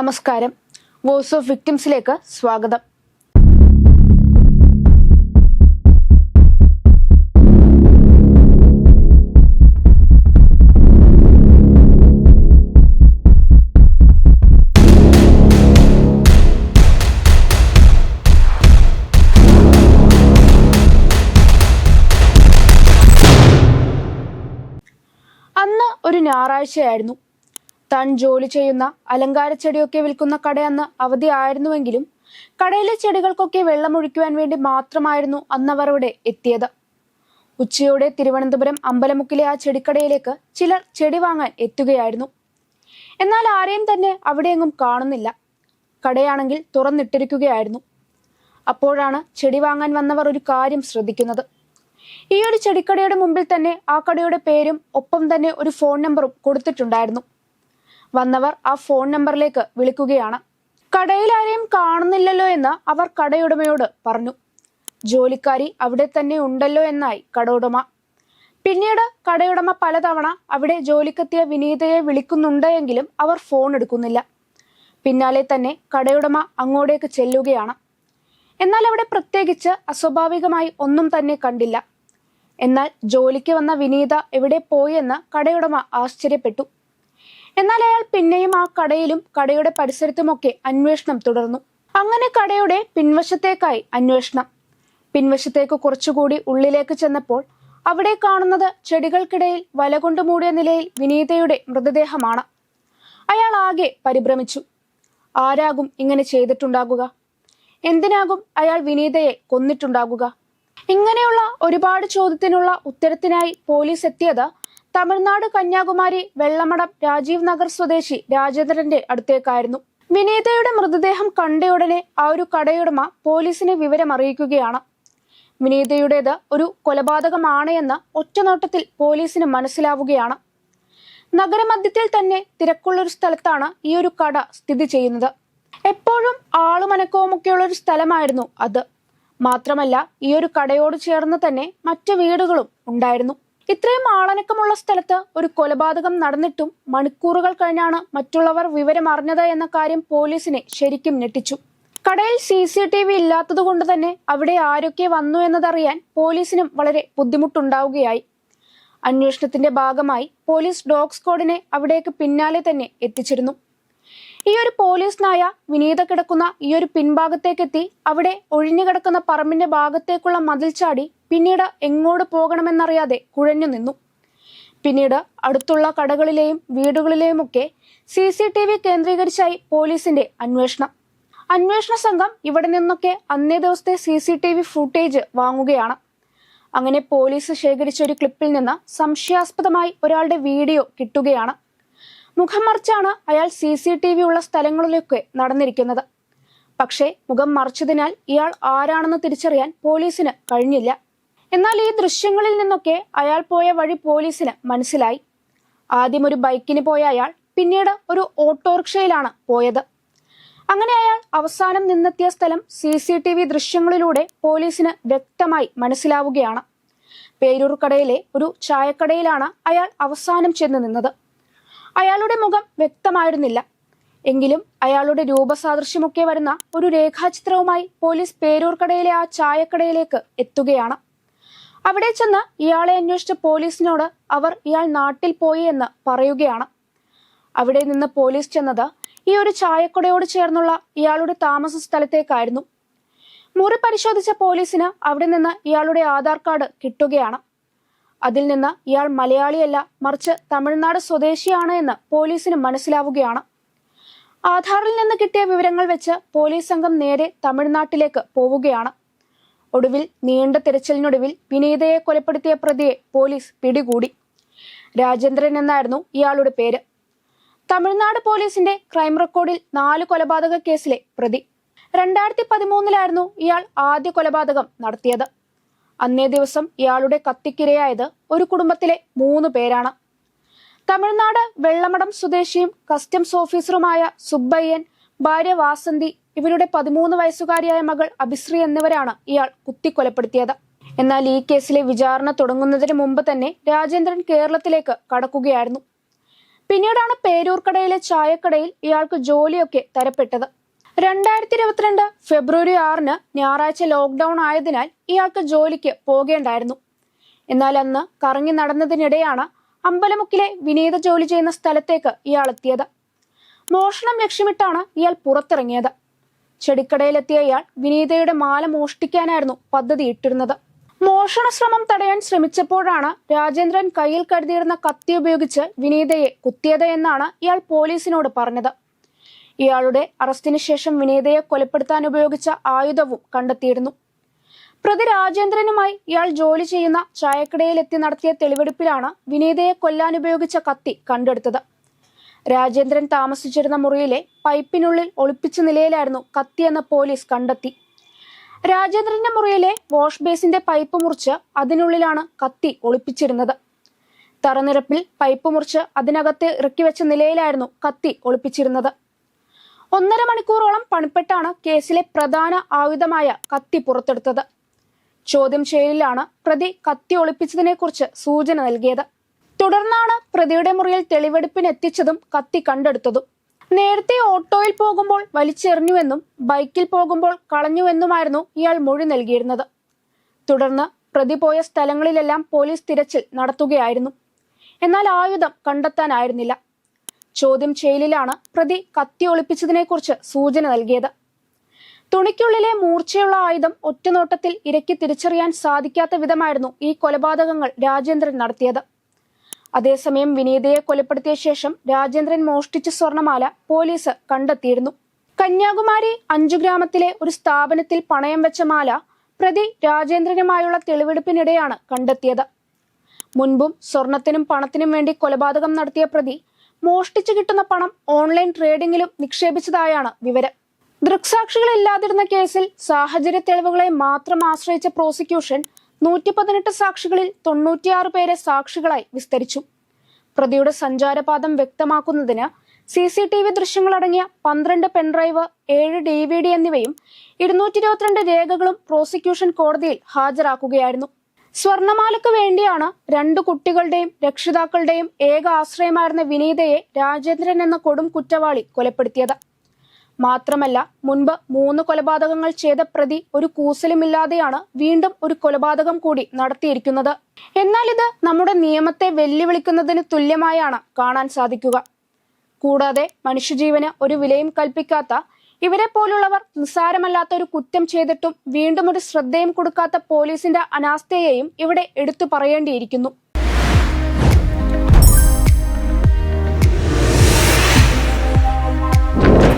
നമസ്കാരം. Voice of വിക്ടിംസിലേക്ക് സ്വാഗതം. അന്ന് ഒരു ഞായറാഴ്ചയായിരുന്നു. താൻ ജോലി ചെയ്യുന്ന അലങ്കാര ചെടിയൊക്കെ വിൽക്കുന്ന കട അന്ന് അവധിയായിരുന്നുവെങ്കിലും കടയിലെ ചെടികൾക്കൊക്കെ വെള്ളമൊഴിക്കുവാൻ വേണ്ടി മാത്രമായിരുന്നു അന്നവർ അവിടെ എത്തിയത്. ഉച്ചയോടെ തിരുവനന്തപുരം അമ്പലമുക്കിലെ ആ ചെടിക്കടയിലേക്ക് ചിലർ ചെടി വാങ്ങാൻ എത്തുകയായിരുന്നു. എന്നാൽ ആരെയും തന്നെ അവിടെയെങ്ങും കാണുന്നില്ല. കടയാണെങ്കിൽ തുറന്നിട്ടിരിക്കുകയായിരുന്നു. അപ്പോഴാണ് ചെടി വാങ്ങാൻ വന്നവർ ഒരു കാര്യം ശ്രദ്ധിക്കുന്നത്. ഈ ഒരു ചെടിക്കടയുടെ മുമ്പിൽ തന്നെ ആ കടയുടെ പേരും ഒപ്പം തന്നെ ഒരു ഫോൺ നമ്പറും കൊടുത്തിട്ടുണ്ടായിരുന്നു. വന്നവർ ആ ഫോൺ നമ്പറിലേക്ക് വിളിക്കുകയാണ്. കടയിൽ ആരെയും കാണുന്നില്ലല്ലോ എന്ന് അവർ കടയുടമയോട് പറഞ്ഞു. ജോലിക്കാരി അവിടെ തന്നെ ഉണ്ടല്ലോ എന്നായി കടയുടമ. പിന്നീട് കടയുടമ പലതവണ അവിടെ ജോലിക്കെത്തിയ വിനീതയെ വിളിക്കുന്നുണ്ട് എങ്കിലും അവർ ഫോൺ എടുക്കുന്നില്ല. പിന്നാലെ തന്നെ കടയുടമ അങ്ങോട്ടേക്ക് ചെല്ലുകയാണ്. എന്നാൽ അവിടെ പ്രത്യേകിച്ച് അസ്വാഭാവികമായി ഒന്നും തന്നെ കണ്ടില്ല. എന്നാൽ ജോലിക്ക് വന്ന വിനീത എവിടെ പോയെന്ന് കടയുടമ ആശ്ചര്യപ്പെട്ടു. എന്നാൽ അയാൾ പിന്നെയും ആ കടയിലും കടയുടെ പരിസരത്തുമൊക്കെ അന്വേഷണം തുടർന്നു. അങ്ങനെ കടയുടെ പിൻവശത്തേക്കായി അന്വേഷണം. പിൻവശത്തേക്ക് കുറച്ചുകൂടി ഉള്ളിലേക്ക് ചെന്നപ്പോൾ അവിടെ കാണുന്നത് ചെടികൾക്കിടയിൽ വല കൊണ്ട് മൂടിയ നിലയിൽ വിനീതയുടെ മൃതദേഹമാണ്. അയാൾ ആകെ പരിഭ്രമിച്ചു. ആരാകും ഇങ്ങനെ ചെയ്തിട്ടുണ്ടാകുക? എന്തിനാകും അയാൾ വിനീതയെ കൊന്നിട്ടുണ്ടാകുക? ഇങ്ങനെയുള്ള ഒരുപാട് ചോദ്യത്തിനുള്ള ഉത്തരത്തിനായി പോലീസ് എത്തിയത് തമിഴ്നാട് കന്യാകുമാരി വെള്ളമടം രാജീവ് നഗർ സ്വദേശി രാജേന്ദ്രന്റെ അടുത്തേക്കായിരുന്നു. വിനീതയുടെ മൃതദേഹം കണ്ടയുടനെ ആ ഒരു കടയുടമ പോലീസിനെ വിവരം അറിയിക്കുകയാണ് വിനീതയുടേത് ഒരു കൊലപാതകമാണ് എന്ന് ഒറ്റനോട്ടത്തിൽ പോലീസിന് മനസ്സിലാവുകയാണ്. നഗരമധ്യത്തിൽ തന്നെ തിരക്കുള്ളൊരു സ്ഥലത്താണ് ഈ ഒരു കട സ്ഥിതി ചെയ്യുന്നത്. എപ്പോഴും ആളുമനക്കവുമൊക്കെയുള്ള ഒരു സ്ഥലമായിരുന്നു അത്. മാത്രമല്ല ഈ ഒരു കടയോട് ചേർന്ന് തന്നെ മറ്റു വീടുകളും ഉണ്ടായിരുന്നു. ഇത്രയും ആളനക്കമുള്ള സ്ഥലത്ത് ഒരു കൊലപാതകം നടന്നിട്ടും മണിക്കൂറുകൾ കഴിഞ്ഞാണ് മറ്റുള്ളവർ വിവരം അറിഞ്ഞത് എന്ന കാര്യം പോലീസിനെ ശരിക്കും ഞെട്ടിച്ചു. കടയിൽ സി സി ടി വി ഇല്ലാത്തത് കൊണ്ട് തന്നെ അവിടെ ആരൊക്കെ വന്നു എന്നതറിയാൻ പോലീസിനും വളരെ ബുദ്ധിമുട്ടുണ്ടാവുകയായി. അന്വേഷണത്തിന്റെ ഭാഗമായി പോലീസ് ഡോഗ് സ്ക്വാഡിനെ അവിടേക്ക് പിന്നാലെ തന്നെ എത്തിച്ചിരുന്നു. ഈ ഒരു പോലീസ് നായ വിനീത കിടക്കുന്ന ഈ ഒരു പിൻഭാഗത്തേക്കെത്തി അവിടെ ഒഴിഞ്ഞു കിടക്കുന്ന പറമ്പിന്റെ ഭാഗത്തേക്കുള്ള മതിൽ ചാടി പിന്നീട് എങ്ങോട്ട് പോകണമെന്നറിയാതെ കുഴഞ്ഞു നിന്നു. പിന്നീട് അടുത്തുള്ള കടകളിലെയും വീടുകളിലെയുമൊക്കെ സി സി ടി വി കേന്ദ്രീകരിച്ചായി പോലീസിന്റെ അന്വേഷണം. അന്വേഷണ സംഘം ഇവിടെ നിന്നൊക്കെ അന്നേ ദിവസത്തെ C C T V footage വാങ്ങുകയാണ്. അങ്ങനെ പോലീസ് ശേഖരിച്ച ഒരു ക്ലിപ്പിൽ നിന്ന് സംശയാസ്പദമായി ഒരാളുടെ വീഡിയോ കിട്ടുകയാണ്. മുഖം മറിച്ചാണ് അയാൾ സി സി ടി വി ഉള്ള സ്ഥലങ്ങളിലൊക്കെ നടന്നിരിക്കുന്നത്. പക്ഷേ മുഖം മറിച്ചതിനാൽ ഇയാൾ ആരാണെന്ന് തിരിച്ചറിയാൻ പോലീസിന് കഴിഞ്ഞില്ല. എന്നാൽ ഈ ദൃശ്യങ്ങളിൽ നിന്നൊക്കെ അയാൾ പോയ വഴി പോലീസിന് മനസ്സിലായി. ആദ്യം ഒരു ബൈക്കിന് പോയ അയാൾ പിന്നീട് ഒരു ഓട്ടോറിക്ഷയിലാണ് പോയത്. അങ്ങനെ അയാൾ അവസാനം നിന്നെത്തിയ സ്ഥലം സി സി ടി വി ദൃശ്യങ്ങളിലൂടെ പോലീസിന് വ്യക്തമായി മനസ്സിലാവുകയാണ്. പേരൂർക്കടയിലെ ഒരു ചായക്കടയിലാണ് അയാൾ അവസാനം ചെന്ന് നിന്നത്. അയാളുടെ മുഖം വ്യക്തമായിരുന്നില്ല. എങ്കിലും അയാളുടെ രൂപസാദൃശ്യമൊക്കെ വരുന്ന ഒരു രേഖാചിത്രവുമായി പോലീസ് പേരൂർക്കടയിലെ ആ ചായക്കടയിലേക്ക് എത്തുകയാണ്. അവിടെ ചെന്ന് ഇയാളെ അന്വേഷിച്ച പോലീസിനോട് അവർ ഇയാൾ നാട്ടിൽ പോയി എന്ന് പറയുകയാണ്. അവിടെ നിന്ന് പോലീസ് ചെന്നത് ഈ ഒരു ചായക്കുടയോട് ചേർന്നുള്ള ഇയാളുടെ താമസ സ്ഥലത്തേക്കായിരുന്നു. മുറി പരിശോധിച്ച പോലീസിന് അവിടെ നിന്ന് ഇയാളുടെ ആധാർ കാർഡ് കിട്ടുകയാണ്. അതിൽ നിന്ന് ഇയാൾ മലയാളിയല്ല മറിച്ച് തമിഴ്നാട് സ്വദേശിയാണ് എന്ന് പോലീസിന് മനസ്സിലാവുകയാണ്. ആധാറിൽ നിന്ന് കിട്ടിയ വിവരങ്ങൾ വെച്ച് പോലീസ് സംഘം നേരെ തമിഴ്നാട്ടിലേക്ക് പോവുകയാണ്. ഒടുവിൽ നീണ്ട തിരച്ചിലിനൊടുവിൽ വിനീതയെ കൊലപ്പെടുത്തിയ പ്രതിയെ പോലീസ് പിടികൂടി. രാജേന്ദ്രൻ എന്നായിരുന്നു ഇയാളുടെ പേര്. തമിഴ്നാട് പോലീസിന്റെ ക്രൈം റെക്കോർഡിൽ നാല് കൊലപാതക കേസിലെ പ്രതി. രണ്ടായിരത്തി പതിമൂന്നിലായിരുന്നു ഇയാൾ ആദ്യ കൊലപാതകം നടത്തിയത്. അന്നേ ദിവസം ഇയാളുടെ കത്തിക്കിരയായത് ഒരു കുടുംബത്തിലെ മൂന്ന് പേരാണ്. തമിഴ്നാട് വെള്ളമടം സ്വദേശിയും കസ്റ്റംസ് ഓഫീസറുമായ സുബ്ബയ്യൻ ഭാര്യ വാസന്തി ഇവരുടെ പതിമൂന്ന് വയസ്സുകാരിയായ മകൾ അഭിശ്രീ എന്നിവരാണ് ഇയാൾ കുത്തിക്കൊലപ്പെടുത്തിയത്. എന്നാൽ ഈ കേസിലെ വിചാരണ തുടങ്ങുന്നതിന് മുമ്പ് തന്നെ രാജേന്ദ്രൻ കേരളത്തിലേക്ക് കടക്കുകയായിരുന്നു. പിന്നീടാണ് പേരൂർക്കടയിലെ ചായക്കടയിൽ ഇയാൾക്ക് ജോലിയൊക്കെ തരപ്പെട്ടത്. രണ്ടായിരത്തി ഇരുപത്തിരണ്ട് ഫെബ്രുവരി ആറിന് ഞായറാഴ്ച ലോക്ക്ഡൌൺ ആയതിനാൽ ഇയാൾക്ക് ജോലിക്ക് പോകേണ്ടായിരുന്നു. എന്നാൽ അന്ന് കറങ്ങി നടന്നതിനിടെയാണ് അമ്പലമുക്കിലെ വിനീത ജോലി ചെയ്യുന്ന സ്ഥലത്തേക്ക് ഇയാൾ എത്തിയത്. മോഷണം ലക്ഷ്യമിട്ടാണ് ഇയാൾ പുറത്തിറങ്ങിയത്. ചെടിക്കടയിലെത്തിയ ഇയാൾ വിനീതയുടെ മാല മോഷ്ടിക്കാനായിരുന്നു പദ്ധതി ഇട്ടിരുന്നത്. മോഷണ ശ്രമം തടയാൻ ശ്രമിച്ചപ്പോഴാണ് രാജേന്ദ്രൻ കയ്യിൽ കരുതിയിരുന്ന കത്തി ഉപയോഗിച്ച് വിനീതയെ കുത്തിയത് എന്നാണ് ഇയാൾ പോലീസിനോട് പറഞ്ഞത്. ഇയാളുടെ അറസ്റ്റിന് ശേഷം വിനീതയെ കൊലപ്പെടുത്താൻ ഉപയോഗിച്ച ആയുധവും കണ്ടെത്തിയിരുന്നു. പ്രതി രാജേന്ദ്രനുമായി ഇയാൾ ജോലി ചെയ്യുന്ന ചായക്കടയിലെത്തി നടത്തിയ തെളിവെടുപ്പിലാണ് വിനീതയെ കൊല്ലാൻ ഉപയോഗിച്ച കത്തി കണ്ടെടുത്തത്. രാജേന്ദ്രൻ താമസിച്ചിരുന്ന മുറിയിലെ പൈപ്പിനുള്ളിൽ ഒളിപ്പിച്ച നിലയിലായിരുന്നു കത്തിയെന്ന് പോലീസ് കണ്ടെത്തി. രാജേന്ദ്രന്റെ മുറിയിലെ വാഷ് ബേസിന്റെ പൈപ്പ് മുറിച്ച് അതിനുള്ളിലാണ് കത്തി ഒളിപ്പിച്ചിരുന്നത്. തറനിരപ്പിൽ പൈപ്പ് മുറിച്ച് അതിനകത്ത് ഇറക്കി വെച്ച നിലയിലായിരുന്നു കത്തി ഒളിപ്പിച്ചിരുന്നത്. ഒന്നര മണിക്കൂറോളം പണിപ്പെട്ടാണ് കേസിലെ പ്രധാന ആയുധമായ കത്തി പുറത്തെടുത്തത്. ചോദ്യം ചെയ്യലിലാണ് പ്രതി കത്തി ഒളിപ്പിച്ചതിനെക്കുറിച്ച് സൂചന നൽകിയത്. തുടർന്നാണ് പ്രതിയുടെ മുറിയിൽ തെളിവെടുപ്പിന് എത്തിച്ചതും കത്തി കണ്ടെടുത്തതും. നേരത്തെ ഓട്ടോയിൽ പോകുമ്പോൾ വലിച്ചെറിഞ്ഞുവെന്നും ബൈക്കിൽ പോകുമ്പോൾ കളഞ്ഞുവെന്നുമായിരുന്നു ഇയാൾ മൊഴി നൽകിയിരുന്നത്. തുടർന്ന് പ്രതി പോയ സ്ഥലങ്ങളിലെല്ലാം പോലീസ് തിരച്ചിൽ നടത്തുകയായിരുന്നു. എന്നാൽ ആയുധം കണ്ടെത്താനായിരുന്നില്ല. ചോദ്യം ചെയ്യലിലാണ് പ്രതി കത്തി ഒളിപ്പിച്ചതിനെക്കുറിച്ച് സൂചന നൽകിയത്. തുണിക്കുള്ളിലെ മൂർച്ചയുള്ള ആയുധം ഒറ്റനോട്ടത്തിൽ ഇരക്കി തിരിച്ചറിയാൻ സാധിക്കാത്ത വിധമായിരുന്നു ഈ കൊലപാതകങ്ങൾ രാജേന്ദ്രൻ നടത്തിയത്. അതേസമയം വിനീതയെ കൊലപ്പെടുത്തിയ ശേഷം രാജേന്ദ്രൻ മോഷ്ടിച്ച സ്വർണമാല പോലീസ് കണ്ടെത്തിയിരുന്നു. കന്യാകുമാരി അഞ്ചു ഗ്രാമത്തിലെ ഒരു സ്ഥാപനത്തിൽ പണയം വെച്ച മാല പ്രതി രാജേന്ദ്രനുമായുള്ള തെളിവെടുപ്പിനിടെയാണ് കണ്ടെത്തിയത്. മുൻപും സ്വർണത്തിനും പണത്തിനും വേണ്ടി കൊലപാതകം നടത്തിയ പ്രതി മോഷ്ടിച്ചു കിട്ടുന്ന പണം ഓൺലൈൻ ട്രേഡിംഗിലും നിക്ഷേപിച്ചതായാണ് വിവരം. ദൃക്സാക്ഷികളില്ലാതിരുന്ന കേസിൽ സാഹചര്യ തെളിവുകളെ മാത്രം ആശ്രയിച്ച പ്രോസിക്യൂഷൻ നൂറ്റി പതിനെട്ട് സാക്ഷികളിൽ തൊണ്ണൂറ്റിയാറ് പേരെ സാക്ഷികളായി വിസ്തരിച്ചു. പ്രതിയുടെ സഞ്ചാരപാതം വ്യക്തമാക്കുന്നതിന് സി സി ടി വി ദൃശ്യങ്ങളടങ്ങിയ പന്ത്രണ്ട് പെൻഡ്രൈവ് ഏഴ് ഡി വി ഡി എന്നിവയും ഇരുന്നൂറ്റി ഇരുപത്തിരണ്ട് രേഖകളും പ്രോസിക്യൂഷൻ കോടതിയിൽ ഹാജരാക്കുകയായിരുന്നു. സ്വർണമാലയ്ക്ക് വേണ്ടിയാണ് രണ്ടു കുട്ടികളുടെയും രക്ഷിതാക്കളുടെയും ഏക ആശ്രയമായിരുന്ന വിനീതയെ രാജേന്ദ്രൻ എന്ന കൊടും കുറ്റവാളി കൊലപ്പെടുത്തിയത്. മാത്രമല്ല മുൻപ് മൂന്ന് കൊലപാതകങ്ങൾ ചെയ്ത പ്രതി ഒരു കൂസലുമില്ലാതെയാണ് വീണ്ടും ഒരു കൊലപാതകം കൂടി നടത്തിയിരിക്കുന്നത്. എന്നാൽ ഇത് നമ്മുടെ നിയമത്തെ വെല്ലുവിളിക്കുന്നതിന് തുല്യമായാണ് കാണാൻ സാധിക്കുക. കൂടാതെ മനുഷ്യജീവന് ഒരു വിലയും കൽപ്പിക്കാത്ത ഇവരെ പോലുള്ളവർ നിസ്സാരമല്ലാത്ത ഒരു കുറ്റം ചെയ്തിട്ടും വീണ്ടും ഒരു ശ്രദ്ധയും കൊടുക്കാത്ത പോലീസിന്റെ അനാസ്ഥയെയും ഇവിടെ എടുത്തു പറയേണ്ടിയിരിക്കുന്നു.